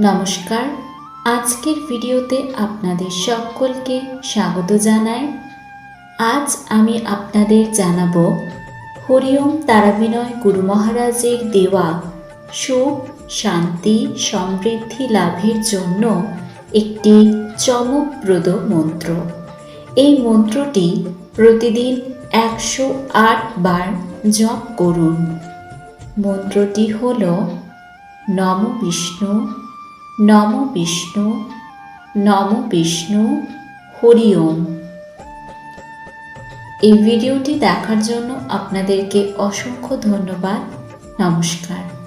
নমস্কার। আজকের ভিডিওতে আপনাদের সকলকে স্বাগত জানাই। আজ আমি আপনাদের জানাব হরিওম তারাবিনয় গুরু মহারাজের দেওয়া সুখ, শান্তি, সমৃদ্ধি লাভের জন্য একটি চমকপ্রদ মন্ত্র। এই মন্ত্রটি প্রতিদিন একশো আট বার জপ করুন। মন্ত্রটি হল, নম বিষ্ণু নম বিষ্ণু নম বিষ্ণু হরি ওম। এই ভিডিওটি দেখার জন্য আপনাদেরকে অসংখ্য ধন্যবাদ। নমস্কার।